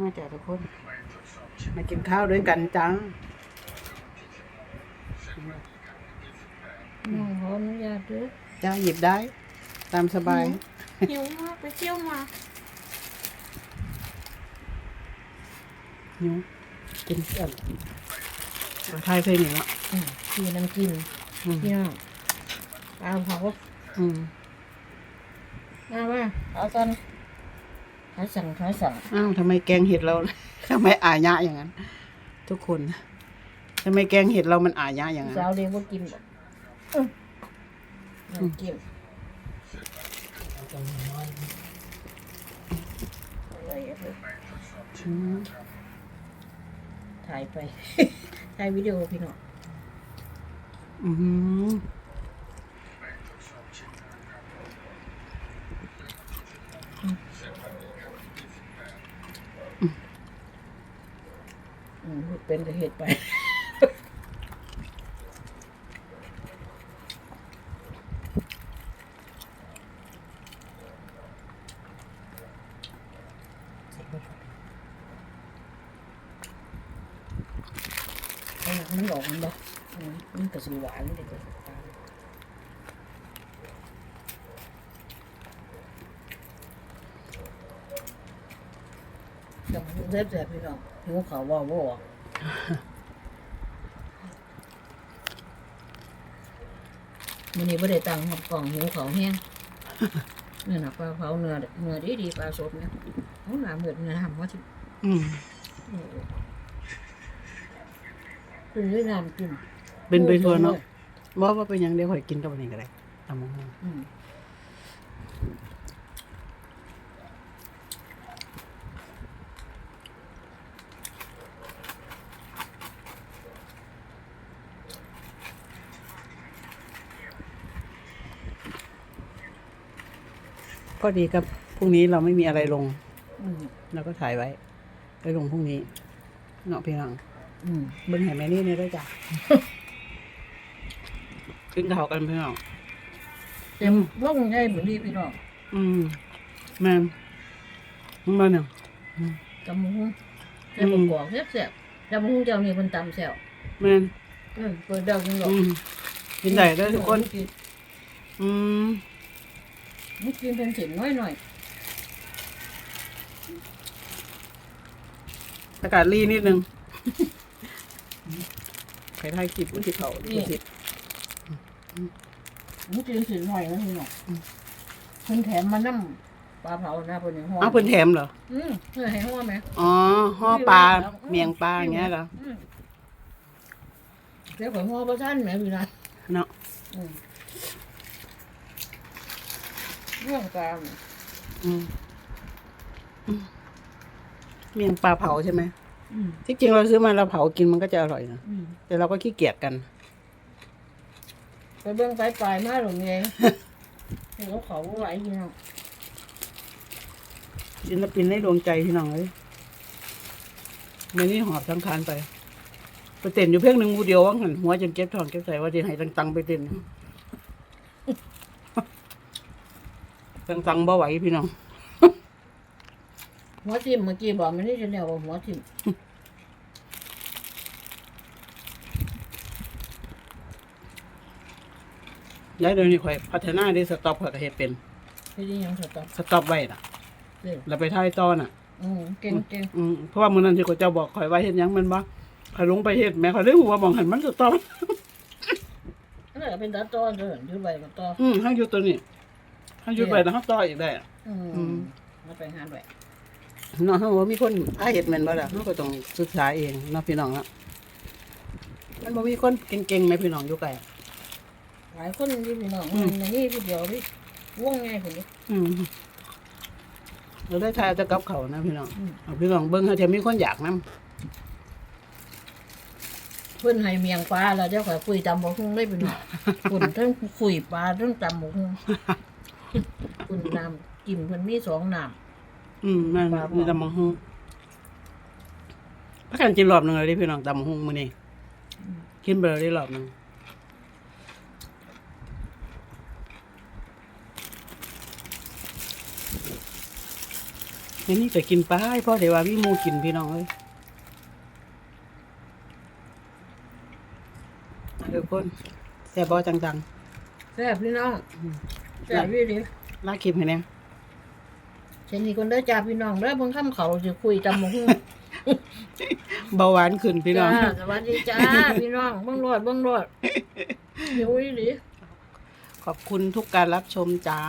มาจากทุกคน มากินข้าวด้วยกันจังน้องขออนุญาตด้วยจ้าหยิบได้ ตามสบาย หิวมากไปเที่ยวมาหิวกินเกินเราทายเพลงอยู่แล้วอืมพี่น้ำกินอืมพี่น้องปลาเผาอืมมาว่าเอากัน ขาสั่งขาสั่งอ้าวทำไมแกงเห็ดเรา ทำไมอายะอย่างนั้น ทุกคนทำไมแกงเห็ดเรามันอายะอย่างนั้นสาวเรียกว่ากินบ่อื้อน้ำกินอะไรอะเธออืมถ่ายไป ถ่ายวิดีโอพี่น้อง อืมอื เป็นก็เหตุไปมันออกมันบ่มันก็สิหวานเด็กจั งเล็บแสบพี่น้องหิวเขาวว่าว่ามันนี้ไม่ได้ตังค์หอบกล่องหิวเขาแห้งเนื้อหนักปลาเผาเนื้อเนื้อดีดีๆปลาสดเนี่ยเอาหนาเหมือนเนื้อทำว่าสิอืมคุณด้วยน้ำกินเป็นไปทัวเนาะว่าว่าเป็นหยังเดียวข่อยกินกับอันนี้ก็ได้ตามมง อืมพอดีกับพรุ่งนี้เราไม่มีอะไรลงอืมเราก็ถ่ายไว้ไปลงพรุ่งนี้เนาะพี่น้องอืมเบิ้งให้แม่นี่เนี่ยด้วยจ้ะกินข้าวกันพี่น้องเต็มร่องใหญ่เหมือนที่พี่น้องอืมแม่นมันมาเนี่ยจำมุ้งแซ่บกอกแซ่บๆจำมุ้งเจ้านี่คนตำแซ่บแม่นอืมเปิดดาวกินหรอกอืมกินได้เด้อทุกคน อืม มุกกินเป็นสินน้อยหน่อยอากาศรีนิดนึงใครถ่ายคลิปมันสิเขาดูสิมุกกินสินหน่อยนะพี่น้องเพิ่นแถมมาน้ำปลาเผานะเพิ่นยังห่ออ้าวเพิ่นแถมเหรอ อืมเพื่อให้ห่อไหมอ๋อห่อปลาเมียงปลาอย่างเงี้ยเหรอ อืมเดี๋ยวข่อยห่อบ่ทันแหมพี่น้องเนาะ อืม เรื่องปลาอืมอืมเมียงปลาเผาใช่ไหมอืมที่จริงเราซื้อมาเราเผากินมันก็จะอร่อยนะอืมแต่เราก็ขี้เกียจกัน ไปเบิ่งปลายปลายๆมาหรือไงให้เขาเขาบ่ไหวพี่น้องศิลปินในดวงใจพี่น้องเลยไม่นี่หอบสังขารไป ไปเต้นอยู่เพียงหนึ่งมูเดียวว่างหันหัวจนเก็บทองเก็บใส่ว่าจะให้ตังๆไปเต้น ตังๆบ่ไหวพี่น้อง หัวทิ่มเมื่อกี้บอกมันนี่จะเรียกว่าหัวทิ่มย้ายเดี๋ยวนี้ข่อยพัฒนาได้สต็อปข่อยก็เฮ็ดเป็นพี่นี่ยังสต๊อกสต็อปไว้น่ะ เด้อแล้วไปถ่ายต่อน่ะ อืมเก่งเก่งอืมเพราะว่ามื้อนั้นที่เขาเจ้าบอกข่อยว่าเฮ็ดหยังแมันบ่ข่อยลงไปเฮ็ดแม่ข่อยเลยฮู้ว่าหมองหันมันสต็อปอันนั้นก็เป็นตาต้อนเด้ออยู่ใบกับต่ออืมให้อยู่ตัวนี้ ให้อยู่ไปแล้วเฮาต่ออีกได้อะอือืมมมาไปหาไว้เนาะเฮาบ่มีคนพาเฮ็ดแม่นบ่ล่ะเฮาก็ต้องศึกษาเองเนาะพี่น้องเนาะมันบ่มีคนเก่งๆแม่พี่น้องอยู่ไกลหลายคนที่พี่น้องอืมมันนี่ผู้เดียวดิวงไงคนนี้อืมเราได้ทายแต่กับเขาวนะพี่น้องอืม เอาพี่น้องเบิ่งเฮาจะมีคนอยากนํเพิ่นให้เมียงปลาแล้วเดี๋ยวข่อยคุยตำบ่ฮู้ได้พี่น้องคุณทั้งคุยปลาทั้งตำบ่ฮู้ คุณน้ำกินเพิ่นมีสองน้ำ อืมแม่นปลาบอกมีตำบักหุ่งพักกันกินรอบหนึงเลยดิพี่น้องตำบักหุ่งมื้อนี้กินไปแล้วได้รอบหนึงอันนี้ก็กินไปเพราะเดี๋ยวว่ามีหมูกินพี่น้องเอ้ยเดี๋ยวคนแซ่บบ่จังแซ่บพี่น้องแซ่บพี่ดิๆ ลากคลิปให้แน่เช่นนี้คนเด้อจ้าพี่น้องเด้อเบิ่งคำเขาสิคุยตำบักหุ่งเบาหวานขึ้นพี่น้อง จ้าสวัสดีจ้าพี่น้องเบิ่งรอดเบิ่งรอดหิวอีหลีขอบคุณทุกการรับชมจ้า